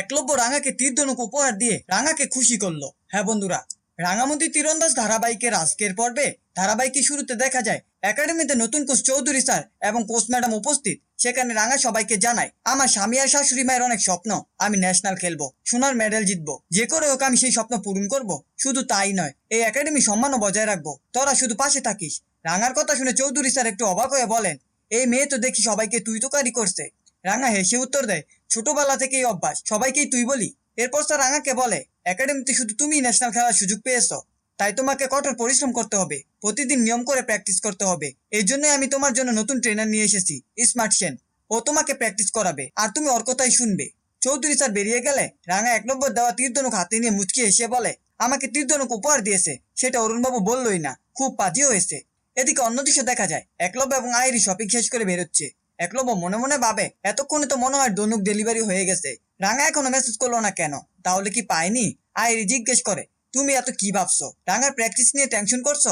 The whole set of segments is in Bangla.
একলব্য রাঙাকে তীরধনুক উপহার দিয়ে রাঙাকে খুশি করল। হ্যাঁ বন্ধুরা রাঙামতি তীরন্দাজ ধারাবাহিকের আজকের পর্বে ধারাবাহিকের শুরুতে দেখা যায় একাডেমিতে নতুন কোচ চৌধুরী স্যার এবং কোচ ম্যাডাম উপস্থিত। সেখানে রাঙা সবাইকে জানায়, আমার স্বামী আর শাশুড়ি মায়ের অনেক স্বপ্ন, আমি ন্যাশনাল খেলব, সোনার মেডেল জিতবো। যে করে হোক আমি সেই স্বপ্ন পূরণ করব। শুধু তাই নয়, এই একাডেমি সম্মানও বজায় রাখব। তোরা শুধু পাশে থাকিস। রাঙার কথা শুনে চৌধুরী স্যার একটু অবাক হয়ে বলেন, এই মেয়ে তো দেখি সবাইকে তুই তোকারি করছে। রাঙা হেসে উত্তর দেয় ছোটবেলা থেকেই অভ্যাস। সবাইকেই তুই বলি। এরপর স্যার রাঙাকে বলে, একাডেমিতে শুধু তুমিই ন্যাশনাল খেলার সুযোগ পেয়েছ। তাই তোমাকে কঠোর পরিশ্রম করতে হবে। প্রতিদিন নিয়ম করে প্র্যাকটিস করতে হবে। এই জন্যই আমি তোমার জন্য নতুন ট্রেনার নিয়ে এসেছি স্মার্ট সেন ও তোমাকে প্র্যাকটিস করাবে আর তুমি ওর কথাই শুনবে। চৌধুরী স্যার বেরিয়ে গেলে, রাঙা এক নম্বর দেওয়া তীর্ধনুক হাতে নিয়ে মুচকি এসে বলে, আমাকে তীর্ধনুক উপহার দিয়েছে। সেটা অরুণবাবু বললই না। খুব পাজি হয়েছে। এদিকে অন্য দৃশ্য দেখা যায়। একলব্য এবং আইরি শপিং শেষ করে বেরোচ্ছে। একলব্য মনে মনে ভাবে, এতক্ষণে তো মনে হয় দনুক ডেলিভারি হয়ে গেছে। রাঙা এখনও মেসেজ করল না কেন? তাহলে কি পায়নি আইরি জিজ্ঞেস করে, তুমি এত কি ভাবছ? রাঙার প্র্যাকটিস নিয়ে টেনশন করছ?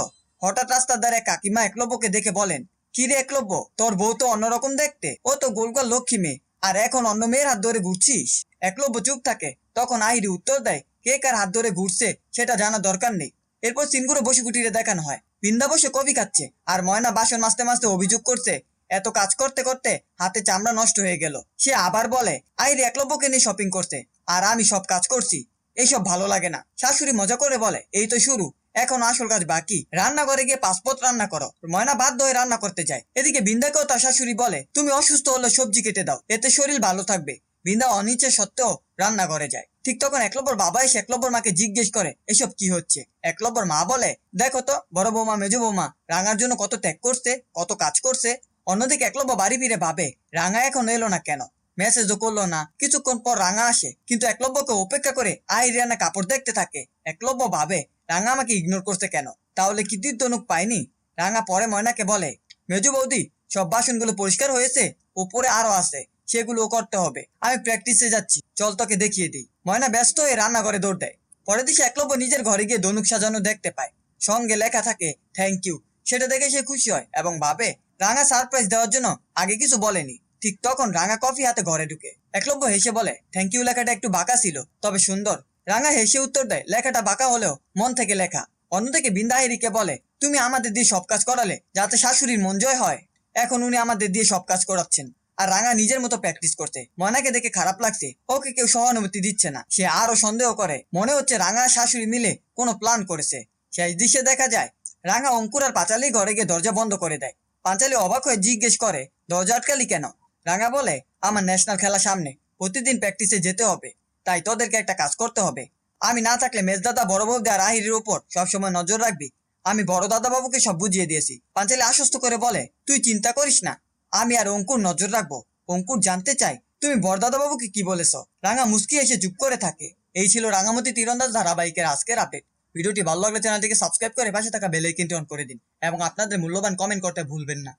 হঠাৎ রাস্তার ধারে কাকিমা একলব্যকে দেখে বলেন, কি রে একলব্য? তোর বউ তো অন্যরকম দেখতে। ও তো গোলগাল লক্ষ্মী মেয়ে। আর এখন অন্য মেয়ের হাত ধরে ঘুরছিস? একলব্য চুপ থাকে। তখন আইরি উত্তর দেয়, কে কার হাত ধরে ঘুরছে সেটা জানা দরকার নেই। এরপর সিনগুলো বসে কুটিরে দেখানো হয়। বৃন্দা বসে কবি খাচ্ছে, আর ময়না বাসন মাজতে মাজতে অভিযোগ করছে এত কাজ করতে করতে হাতে চামড়া নষ্ট হয়ে গেল। সে আবার বলে আইরি একলব্যকে নিয়ে শপিং করছে আর আমি সব কাজ করছি। এইসব ভালো লাগে না। শাশুড়ি মজা করে বলে, এই তো শুরু। এখন আসল কাজ বাকি। রান্না করে গিয়ে পাসপোর্ট রান্না করো। ময়না বাধ্য হয়ে রান্না করতে যায়। এদিকে বিন্দাকেও তার শাশুড়ি বলে, তুমি অসুস্থ হলে সবজি কেটে দাও। এতে শরীর ভালো থাকবে। বিন্দা অনিচ্ছে সত্ত্বেও রান্না করে যায়। ঠিক তখন একলব্বর বাবা এসে একলব্বর মাকে জিজ্ঞেস করে, এসব কি হচ্ছে? একলব্বর মা বলে, দেখো তো, বড় বৌমা, মেজো বৌমা, রাঙার জন্য কত ত্যাগ করছে, কত কাজ করছে অন্যদিকে একলব্য বাড়ি ফিরে ভাবে, রাঙা এখন এলো না কেন? মেসেজও করল না। কিছুক্ষণ পর রাঙা আসে, কিন্তু একলব্যকে উপেক্ষা করে আইরিয়ানা কাপড় দেখতে থাকে। একলব্য ভাবে, রাঙা আমাকে ইগনোর করছে কেন? তাহলে কি পায়নি? রাঙা পরে ময়নাকে বলে, মেজু বৌদি, সব বাসনগুলো পরিষ্কার হয়েছে? উপরে আরও আছে, সেগুলো করতে হবে। আমি প্র্যাকটিসে যাচ্ছি। চল তোকে দেখিয়ে দিই। ময়না ব্যস্ত হয়ে রান্নাঘরে দৌড় দেয়। পরের দিকে একলব্য নিজের ঘরে গিয়ে ধনুক সাজানো দেখতে পায়। সঙ্গে লেখা থাকে থ্যাংক ইউ সেটা দেখে সে খুশি হয় এবং ভাবে রাঙা সারপ্রাইজ দেওয়ার জন্য আগে কিছু বলেনি। ঠিক তখন রাঙা কফি হাতে ঘরে ঢুকে। একলব্য হেসে বলে থ্যাংক ইউ লেখাটা একটু বাঁকা ছিল, তবে সুন্দর। রাঙা হেসে উত্তর দেয়, লেখাটা বাঁকা হলেও মন থেকে লেখা। অন্যদিকে বিন্দাহিরিকে বলে, তুমি আমাদের দিয়ে সব কাজ করালে যাতে শাশুড়ির মন জয় হয়। এখন উনি আমাদের দিয়ে সব কাজ করাচ্ছেন। আর রাঙা নিজের মতো প্র্যাকটিস করতে। ময়নাকে দেখে খারাপ লাগছে, ওকে কেউ সহানুভূতি দিচ্ছে না। সে আরও সন্দেহ করে। মনে হচ্ছে রাঙা শাশুড়ি মিলে কোনো প্ল্যান করেছে। শেষ দৃশ্যে দেখা যায়, রাঙা অঙ্কুর আর পাঁচালি ঘরে গিয়ে দরজা বন্ধ করে দেয়। পাঁচালি অবাক হয়ে জিজ্ঞেস করে, দরজা আটকালি কেন? রাঙা বলে, আমার ন্যাশনাল খেলা সামনে, প্রতিদিন প্র্যাকটিসে যেতে হবে, তাই তোদেরকে একটা কাজ করতে হবে। আমি না থাকলে মেজদাদা, বড় বৌদি আর আহিরের উপর সবসময় নজর রাখবি। আমি বড় দাদা বাবুকে সব বুঝিয়ে দিয়েছি। পাঁচালি আশ্বস্ত করে বলে, তুই চিন্তা করিস না, আমি আর অঙ্কুর নজর রাখব। অঙ্কুর জানতে চাই তুমি বড়দাদা বাবুকে কি বলেছ? রাঙা মুস্কি এসে চুপ করে থাকে। এই ছিল রাঙামতি তীরন্দাজ ধারাবাহিকের আজকের আপডেট ভিডিওটি ভালো লাগলে চ্যানেলটিকে সাবস্ক্রাইব করে পাশে থাকা বেল আইকনটি অন করে দিন এবং আপনাদের মূল্যবান কমেন্ট করতে ভুলবেন না।